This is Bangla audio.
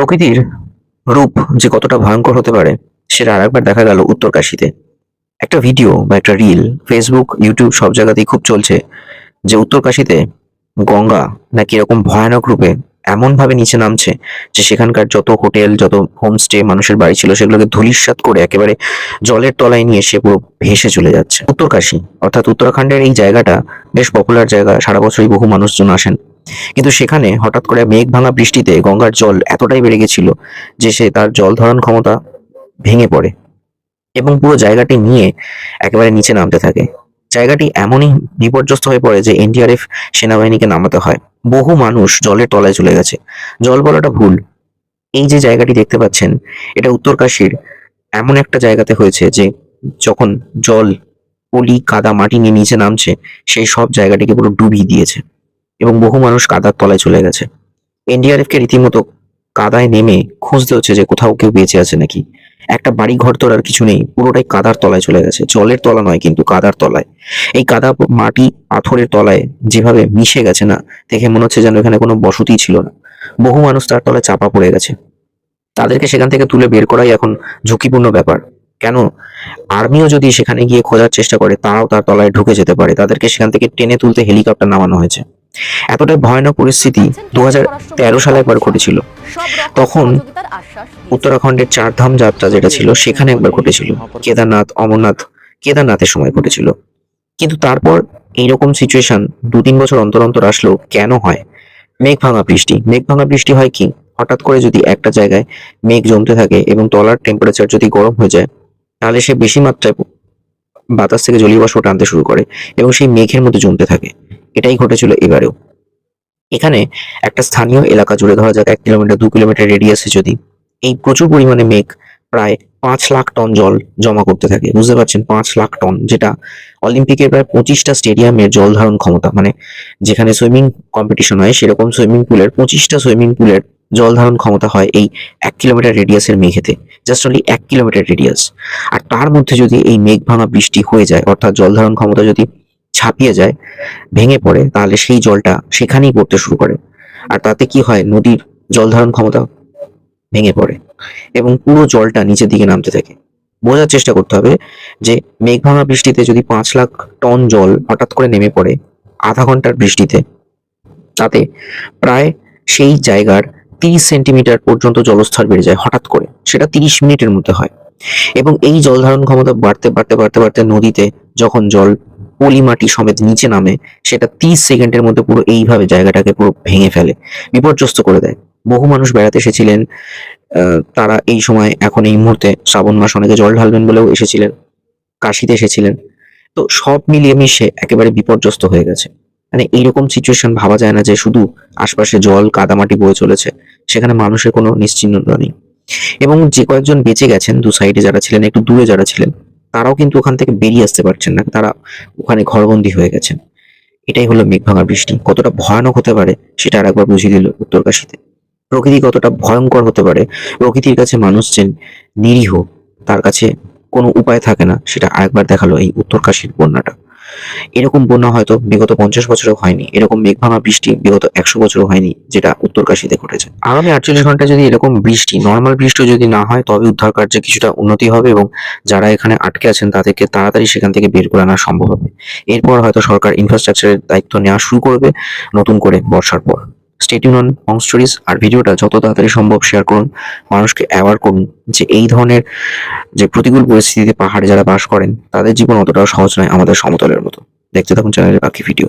প্রকৃতির রূপ যে কতটা ভয়ঙ্কর হতে পারে, সেটা আরেকবার দেখা গেল উত্তরকাশীতে। একটা ভিডিও বা একটা রিল ফেসবুক ইউটিউব সব জায়গাতেই খুব চলছে যে উত্তরকাশীতে গঙ্গা নাকি এরকম ভয়ানক রূপে এমন ভাবে নিচে নামছে যে সেখানকার যত হোটেল, যত হোমস্টে মানুষের বাড়ি ছিল, সেগুলোকে ধূলিসাৎ করে একেবারে জলের তলায় নিয়ে সে পুরো ভেসে চলে যাচ্ছে। উত্তরকাশী, অর্থাৎ উত্তরাখণ্ডের এই জায়গাটা বেশ পপুলার জায়গা, সারা বছরই বহু মানুষজন আসেন। কিন্তু সেখানে হঠাৎ করে মেঘ ভাঙা বৃষ্টিতে গঙ্গার জল এতটাই বেড়ে গেছিল যে সে তার জল ধারণ ক্ষমতা ভেঙে পড়ে এবং পুরো জায়গাটি নিয়ে একেবারে নিচে নামতে থাকে। জায়গাটি এমনই বিপর্যস্ত হয়ে পড়ে যে এনডিআরএফ সেনাবাহিনীকে নামাতে হয়। বহু মানুষ জলের তলায় চলে গেছে। জল বলাটা ভুল। এই যে জায়গাটি দেখতে পাচ্ছেন, এটা উত্তরকাশীর এমন একটা জায়গাতে হয়েছে যে যখন জল, পলি, কাদা, মাটি নিয়ে নিচে নামছে, সেই সব জায়গাটিকে পুরো ডুবিয়ে দিয়েছে। এবং বহু মানুষ কাদার তলায় চলে গেছে। এনডিআরএফ কে রীতিমতো কাদায় নেমে খুঁজতে হচ্ছে যে কোথাও কেউ বেঁচে আছে নাকি। একটা বাড়ি ঘর তোর আর কিছু নেই, পুরোটাই কাদার তলায় চলে গেছে। জলের তলা নয় কিন্তু কাদার তলায়। এই কাদা, মাটি, পাথরের তলায় যেভাবে মিশে গেছে না, দেখে মনে হচ্ছে যেন এখানে কোনো বসতি ছিল না। বহু মানুষ তার তলায় চাপা পড়ে গেছে। তাদেরকে সেখান থেকে তুলে বের করাই এখন ঝুঁকিপূর্ণ ব্যাপার। কেন? আর্মিও যদি সেখানে গিয়ে খোঁজার চেষ্টা করে, তারাও তার তলায় ঢুকে যেতে পারে। তাদেরকে সেখান থেকে টেনে তুলতে হেলিকপ্টার নামানো হয়েছে। এতটাই ভয়ানক পরিস্থিতি দু তেরো সালে একবার ঘটেছিল। তখন উত্তরাখণ্ডের চারধাম যাত্রা যেটা ছিল সেখানে একবার ঘটেছিল। কেদারনাথ অমরনাথ কেদারনাথের সময় ঘটেছিল। কিন্তু তারপর এইরকম সিচুয়েশন দু তিন বছর অন্তর অন্তর আসলেও কেন হয়? মেঘ ভাঙা বৃষ্টি। মেঘ ভাঙা বৃষ্টি হয় কি? হঠাৎ করে যদি একটা জায়গায় মেঘ জমতে থাকে এবং তলার টেম্পারেচার যদি গরম হয়ে যায় তাহলে সে বেশি মাত্রায় বাতাস থেকে জলীয় বাষ্প টানতে শুরু করে এবং সেই মেঘের মধ্যে জমতে থাকে। এটাই ঘটেছিল এবারেও। এখানে একটা স্থানীয় এলাকা জুড়ে ধরা যাক, এক কিলোমিটার, দু কিলোমিটার রেডিয়াসে যদি, এই প্রচুর পরিমাণে মেঘ প্রায় পাঁচ লাখ টন জল জমা করতে থাকে। বুঝতে পারছেন? পাঁচ লাখ টন, যেটা অলিম্পিকের প্রায় পঁচিশটা স্টেডিয়ামের জল ধারণ ক্ষমতা। মানে যেখানে সুইমিং কম্পিটিশন হয়, সেরকম সুইমিং পুলের পঁচিশটা সুইমিং পুলের জল ধারণ ক্ষমতা হয় এই এক কিলোমিটার রেডিয়াসের মেঘেতে। জাস্ট অনলি এক কিলোমিটার রেডিয়াস আর তার মধ্যে যদি এই মেঘ ভাঙা বৃষ্টি হয়ে যায়, অর্থাৎ জল ধারণ ক্ষমতা যদি ছাপিয়ে যায়, ভেঙে পড়ে, তাহলে সেই জলটা সেখানেই পড়তে শুরু করে। আর তাতে কি হয়? নদীর জল ধারণ ক্ষমতা ভেঙে পড়ে এবং পুরো জলটা নিচের দিকে নামতে থাকে। বোঝার চেষ্টা করতে হবে যে মেঘ ভাঙা বৃষ্টিতে যদি পাঁচ লাখ টন জল হঠাৎ করে নেমে পড়ে আধা ঘণ্টার বৃষ্টিতে, তাতে প্রায় সেই জায়গার তিরিশ সেন্টিমিটার পর্যন্ত জলস্তর বেড়ে যায় হঠাৎ করে। সেটা তিরিশ মিনিটের মধ্যে হয়। এবং এই জল ধারণ ক্ষমতা বাড়তে বাড়তে বাড়তে বাড়তে নদীতে যখন জল পলি মাটি সমেত নিচে নামে, সেটা তিরিশ সেকেন্ডের মধ্যে পুরো এইভাবে জায়গাটাকে পুরো ভেঙে ফেলে, বিপর্যস্ত করে দেয়। বহু মানুষ বেড়াতে এসেছিলেন তারা এই সময় এখন এই মুহূর্তে শ্রাবণ মাস, অনেকে জল ঢালবেন বলেও এসেছিলেন, কাশিতে এসেছিলেন। তো সব মিলিয়ে মিশে একেবারে বিপর্যস্ত হয়ে গেছে। মানে এইরকম সিচুয়েশন ভাবা যায় না যে শুধু আশপাশে জল, কাদামাটি বয়ে চলেছে, সেখানে মানুষের কোনো নিশ্চিন্নতা নেই। এবং যে কয়েকজন বেঁচে গেছেন, দু সাইডে যারা ছিলেন, একটু দূরে যারা ছিলেন তারাও কিন্তু ওখান থেকে বেরিয়ে আসতে পারছেন না। তারা ওখানে ঘরবন্দি হয়ে গেছেন। এটাই হলো মেঘ ভাঙা বৃষ্টি। কতটা ভয়ানক হতে পারে সেটা আর একবার বুঝিয়ে দিল উত্তরকাশীতে প্রকৃতি কতটা ভয়ঙ্কর হতে পারে, প্রকৃতির কাছে মানুষ যে নিরীহ, তার কাছে কোনো উপায় থাকে না, সেটা আরেকবার দেখাল এই উত্তরকাশীর বন্যাটা। এরকম বন্যা হয়তো বিগত পঞ্চাশ বছরও হয়নি। এরকম মেঘভাঙা বৃষ্টি বিগত একশো বছরও হয়নি, যেটা উত্তরকাশীতে ঘটেছে। আগামী আটচল্লিশ ঘণ্টা যদি এরকম বৃষ্টি নর্মাল বৃষ্টি যদি না হয়, তবে উদ্ধার কার্যে কিছুটা উন্নতি হবে এবং যারা এখানে আটকে আছেন, তাদেরকে তাড়াতাড়ি সেখান থেকে বের করে আনা সম্ভব হবে। এরপর হয়তো সরকার ইনফ্রাস্ট্রাকচারের দায়িত্ব নেওয়া শুরু করবে নতুন করে বর্ষার পর। স্টেটিউন অন হং স্টোরিজ আর ভিডিওটা যত তাড়াতাড়ি সম্ভব শেয়ার করুন। মানুষকে অ্যাওয়ার করুন যে এই ধরনের যে প্রতিকূল পরিস্থিতিতে পাহাড়ে যারা বাস করেন, তাদের জীবন অতটাও সহজ নয় আমাদের সমতলের মতো। দেখতে থাকুন চ্যানেলের বাকি ভিডিও